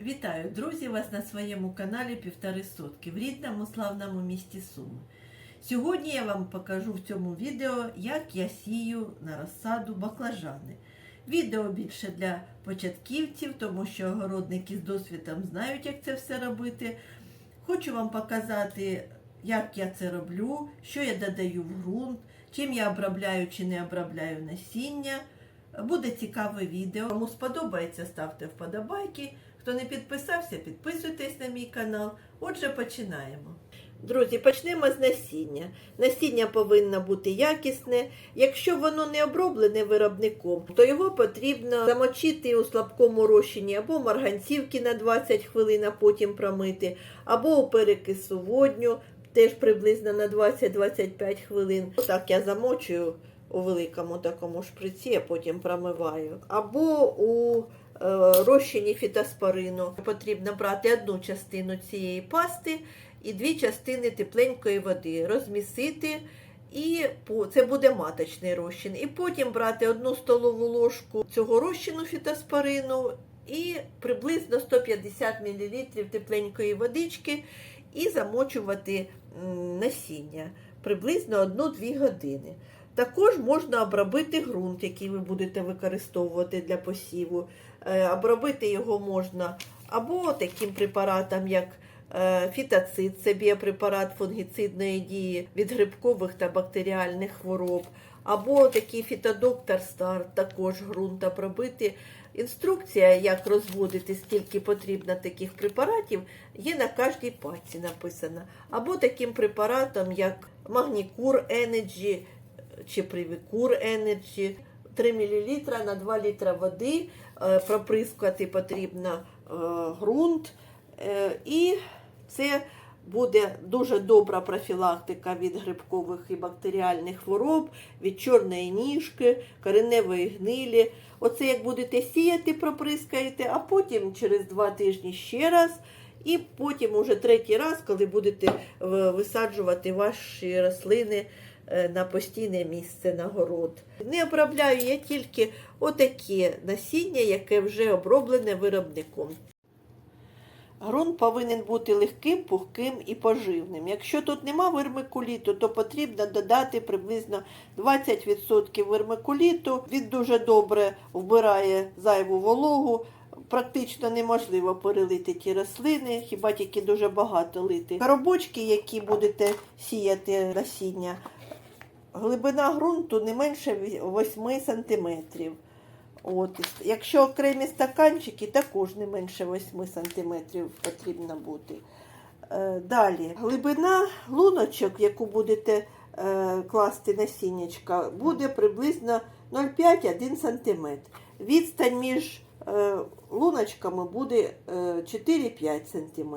Вітаю, друзі, вас на своєму каналі Півтори Сотки в рідному славному місті Суми. Сьогодні я вам покажу в цьому відео, як я сію на розсаду баклажани. Відео більше для початківців, тому що огородники з досвідом знають, як це все робити. Хочу вам показати, як я це роблю, що я додаю в ґрунт, чим я обробляю чи не обробляю насіння. Буде цікаве відео. Кому сподобається, ставте вподобайки. Хто не підписався, підписуйтесь на мій канал. Отже, починаємо. Друзі, почнемо з насіння. Насіння повинно бути якісне. Якщо воно не оброблене виробником, то його потрібно замочити у слабкому розчині або марганцівки на 20 хвилин, а потім промити, або у перекису водню, теж приблизно на 20-25 хвилин. Отак я замочую у великому такому шприці, а потім промиваю. Або у розчині фітоспорину потрібно брати одну частину цієї пасти і дві частини тепленької води, розмісити. І це буде маточний розчин. І потім брати одну столову ложку цього розчину фітоспорину і приблизно 150 мл тепленької водички і замочувати насіння приблизно 1-2 години. Також можна обробити ґрунт, який ви будете використовувати для посіву. Е, Обробити його можна або таким препаратом, як е, фітоцид, це біопрепарат фунгіцидної дії від грибкових та бактеріальних хвороб, або такий фітодоктор Стар, також ґрунт обробити. Інструкція, як розводити, скільки потрібно таких препаратів, є на кожній пачці написана. Або таким препаратом, як Магнікур Energy чи Привікур Energy. 3 мл на 2 літра води е, проприскати потрібно е, ґрунт. Е, І це буде дуже добра профілактика від грибкових і бактеріальних хвороб, від чорної ніжки, кореневої гнилі. Оце як будете сіяти, проприскаєте, а потім через два тижні ще раз. І потім уже третій раз, коли будете висаджувати ваші рослини на постійне місце на город. Не обробляю я тільки отаке насіння, яке вже оброблене виробником. Грунт повинен бути легким, пухким і поживним. Якщо тут нема вермикуліту, то потрібно додати приблизно 20% вермикуліту. Він дуже добре вбирає зайву вологу. Практично неможливо перелити ті рослини, хіба тільки дуже багато лити. Коробочки, які будете сіяти насіння, глибина ґрунту не менше 8 см. От. Якщо окремі стаканчики, також не менше 8 см потрібно бути. Е, Далі, глибина луночок, яку будете е, класти насіннячка, буде приблизно 0,5-1 см. Відстань між е, луночками буде е, 4-5 см.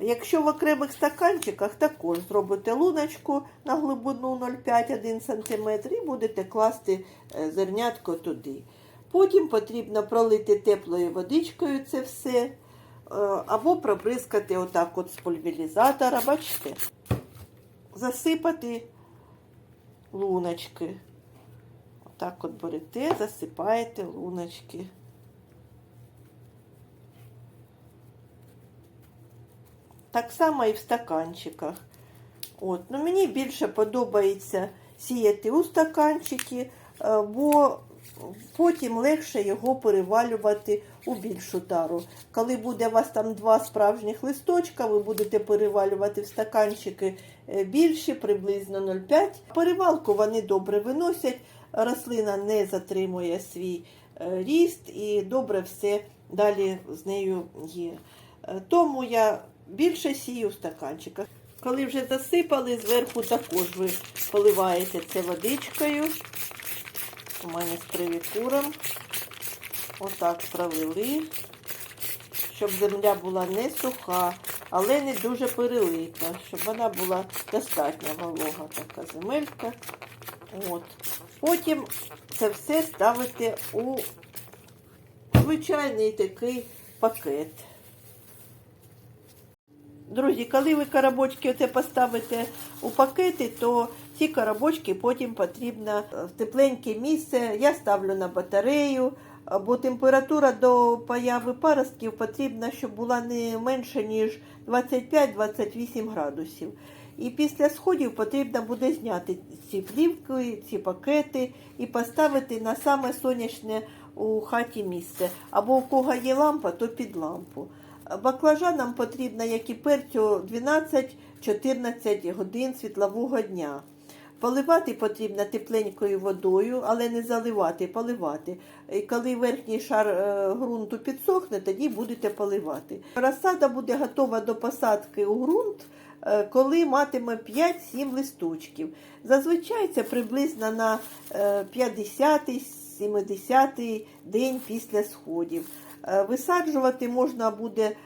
Якщо в окремих стаканчиках також зробите луночку на глибину 0,5-1 см і будете класти е, зернятко туди. Потім потрібно пролити теплою водичкою це все, е, або пробризкати отак от з пульверізатора, бачите, засипати луночки. Отак от берете, засипаєте луночки. Так само і в стаканчиках. От. Ну, мені більше подобається сіяти у стаканчики, е, бо потім легше його перевалювати у більшу тару. Коли буде у вас там два справжніх листочка, ви будете перевалювати в стаканчики е, більші, приблизно 0,5. Перевалку вони добре виносять, рослина не затримує свій е, ріст і добре все далі з нею є. Тому я більше сію в стаканчиках. Коли вже засипали, зверху також ви поливаєте це водичкою. У мене з привікуром. Отак пролили, щоб земля була не суха, але не дуже перелита, щоб вона була достатньо волога така земелька. От. Потім це все ставите у звичайний такий пакет. Друзі, коли ви коробочки оце поставите у пакети, то ці коробочки потім потрібно в тепленьке місце. Я ставлю на батарею бо температура до появи паростків потрібна, щоб була не менше, ніж 25-28 градусів. І після сходів потрібно буде зняти ці плівки, ці пакети і поставити на саме сонячне у хаті місце. Або у кого є лампа, то під лампу. Баклажанам потрібно, як і перцю, 12-14 годин світлового дня. Поливати потрібно тепленькою водою, але не заливати, поливати. І коли верхній шар е, ґрунту підсохне, тоді будете поливати. Розсада буде готова до посадки у ґрунт, е, коли матиме 5-7 листочків. Зазвичай це приблизно на е, 50-70 день після сходів. Е, Висаджувати можна буде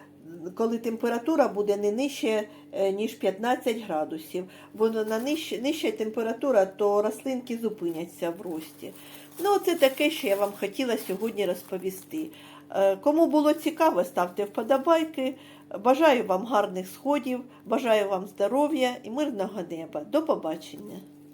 коли температура буде не нижче, е, ніж 15 градусів. Бо на нижче, нижча температура, то рослинки зупиняться в рості. Ну, це таке, що я вам хотіла сьогодні розповісти. Е, Кому було цікаво, ставте вподобайки. Бажаю вам гарних сходів, бажаю вам здоров'я і мирного неба. До побачення!